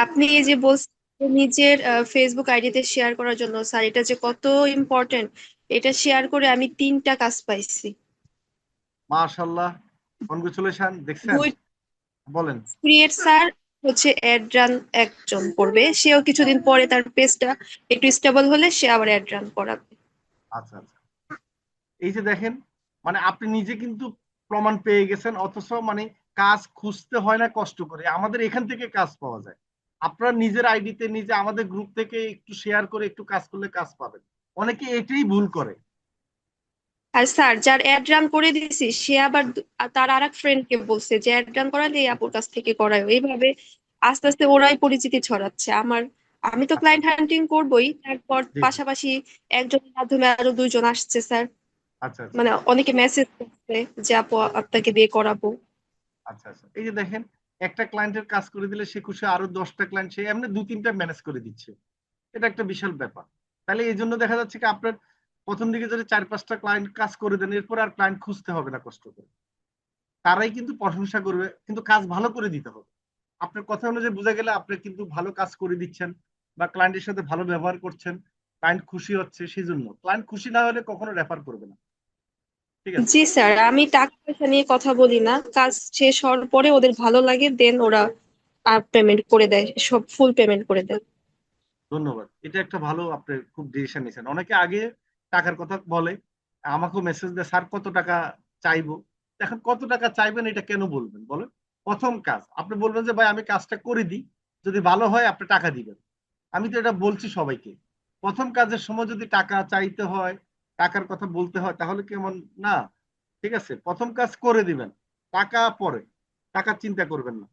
আপনি এই যে বলছেন নিজের ফেসবুক আইডিতে শেয়ার করার জন্য স্যার এটা যে কত ইম্পর্টেন্ট এটা শেয়ার করে আমি তিনটা কাজ পাইছি। মাশাল্লাহ কনগ্রেচুলেশন দেখছেন? বলেন। ক্রিয়েট স্যার হচ্ছে অ্যাড রান একজন করবে। সেও কিছুদিন পরে তার পেজটা একটু স্টেবল হলে সে আবার অ্যাড রান করাবে। আচ্ছা আচ্ছা। এই যে দেখেন মানে আপনি নিজে কিন্তু প্রমাণ পেয়ে গেছেন অথচ মানে কাজ খুঁজতে হয় না কষ্ট করে। আমাদের এখান থেকে কাজ পাওয়া যায়। আপনার নিজের আইডিতে নিজে আমাদের গ্রুপ থেকে একটু শেয়ার করে একটু কাজ করলে কাজ পাবেন। অনেকে এটাই ভুল করে। আর স্যার যার অ্যাড রান করে দিয়েছি সে আবার তার আর এক ফ্রেন্ডকে বলছে যে অ্যাড রান করালে আপুর কাছ থেকে করায় এইভাবে আস্তে আস্তে ওরাই পরিচিতি ছড়াচ্ছে। আমার আমি তো ক্লায়েন্ট হান্টিং করবোই তারপর পাশাপাশি একজনের মাধ্যমে আরও দুইজন আসছে স্যার। আচ্ছা আচ্ছা। মানে অনেকে মেসেজ করছে যে আপু আপনাকে দিয়ে করাবো। আচ্ছা আচ্ছা। এই যে দেখেন একটা ক্লায়েন্টের কাজ করে দিলে সে খুশি, আরও দশটা ক্লায়েন্ট সে এমনি দু, তিনটা ম্যানেজ করে দিচ্ছে। এটা একটা বিশাল ব্যাপার। তাহলে এই জন্য দেখা যাচ্ছে কি আপনার প্রথম দিকে যদি চার, পাঁচটা ক্লায়েন্ট কাজ করে দেন, এরপর আর ক্লায়েন্ট খুঁজতে হবে না কষ্ট করে। তারাই কিন্তু প্রশংসা করবে, কিন্তু কাজ ভালো করে দিতে হবে। আপনার কথা অনুযায়ী বোঝা গেলে আপনি কিন্তু ভালো কাজ করে দিচ্ছেন বা ক্লায়েন্টের সাথে ভালো ব্যবহার করছেন ক্লায়েন্ট খুশি হচ্ছে সেই জন্য ক্লায়েন্ট খুশি না হলে কখনো রেফার করবে না। ঠিক আছে। জি স্যার আমি টাকা পয়সা নিয়ে কথা বলি না। কাজ শেষ হওয়ার পরে ওদের ভালো লাগে দেন ওরা পেমেন্ট করে দেয় সব ফুল পেমেন্ট করে দেয়। ধন্যবাদ। এটা একটা ভালো আপনি খুব ডিসিশন নিয়েছেন অনেকে আগে টাকার কথা বলে আমাকেও মেসেজ দেয় স্যার কত টাকা চাইব? এখন কত টাকা চাইবেন এটা কেন বলবেন? বলেন প্রথম কাজ আপনি বলবেন যে ভাই আমি কাজটা করে দিই। যদি ভালো হয় আপনি টাকা দিবেন। আমি তো এটা বলছি সবাইকে। প্রথম কাজের সময় যদি টাকা চাইতে হয় টাকার কথা বলতে হয়, তাহলে কেমন না। ঠিক আছে, প্রথম কাজ করে দিবেন। টাকা পরে। টাকার চিন্তা করবেন না।